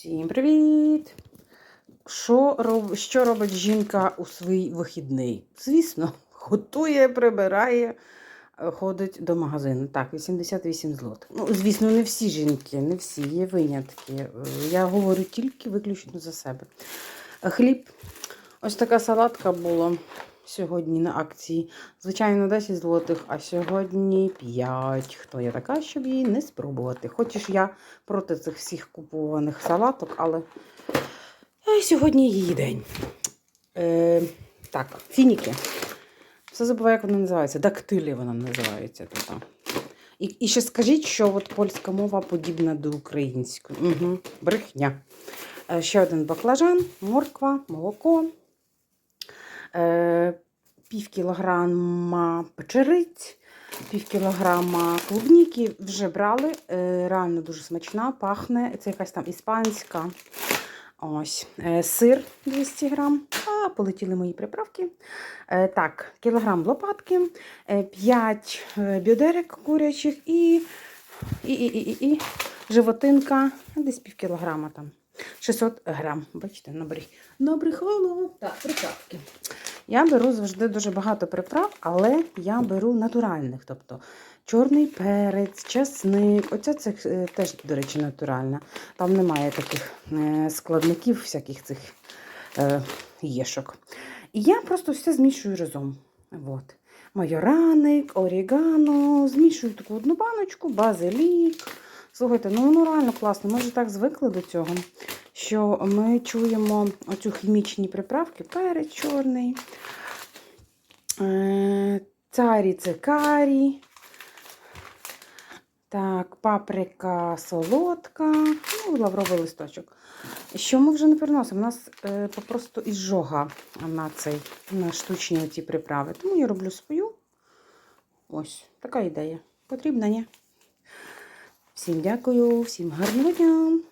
Всім привіт! Що, роб... що робить жінка у свій вихідний? Звісно, готує, прибирає, е, ходить до магазину. Так, 88 злот. Ну, звісно, не всі жінки, не всі, є винятки. Е, Я говорю тільки виключно за себе. Е, Хліб. Ось така салатка була сьогодні на акції. Звичайно, 10 злотих, а сьогодні 5. Хто я така, щоб її не спробувати? Хоч я проти цих всіх купованих салаток, але сьогодні її день. Е, так, фініки. Все забуваю, як вони називаються. Дактилі вона називається. Тут. І, і ще скажіть, що от польська мова подібна до української. Угу, брехня. Е, ще один баклажан, морква, молоко. Е, пів кілограма печериць, пів кілограма клубніки вже брали. Е, реально дуже смачна, пахне. Це якась там іспанська. Ось, е, сир 200 грам. А, полетіли мої приправки. Е, так, кілограм лопатки, 5 бідерек курячих і, і, і, і, і, і животинка, десь пів кілограма там. 600 грам. Бачите, набрі... Так, приправки. Я беру завжди дуже багато приправ, але я беру натуральних. Тобто чорний перець, часник. Оця це теж, до речі, натуральна. Там немає таких е, складників, всяких цих е, єшок. І я просто все змішую разом. От. Майораник, орігано, змішую таку одну баночку, базилік. Слухайте, ну воно реально класно. Ми вже так звикли до цього, що ми чуємо оцю хімічні приправки, перець чорний, е, царі це карі, так, паприка солодка, ну, лавровий листочок. Що ми вже не переносимо? У нас е, попросту ізжога на цей, на штучні ці приправи. Тому я роблю свою. Ось, така ідея. Потрібна, ні? Всім дякую, всім гарного дня!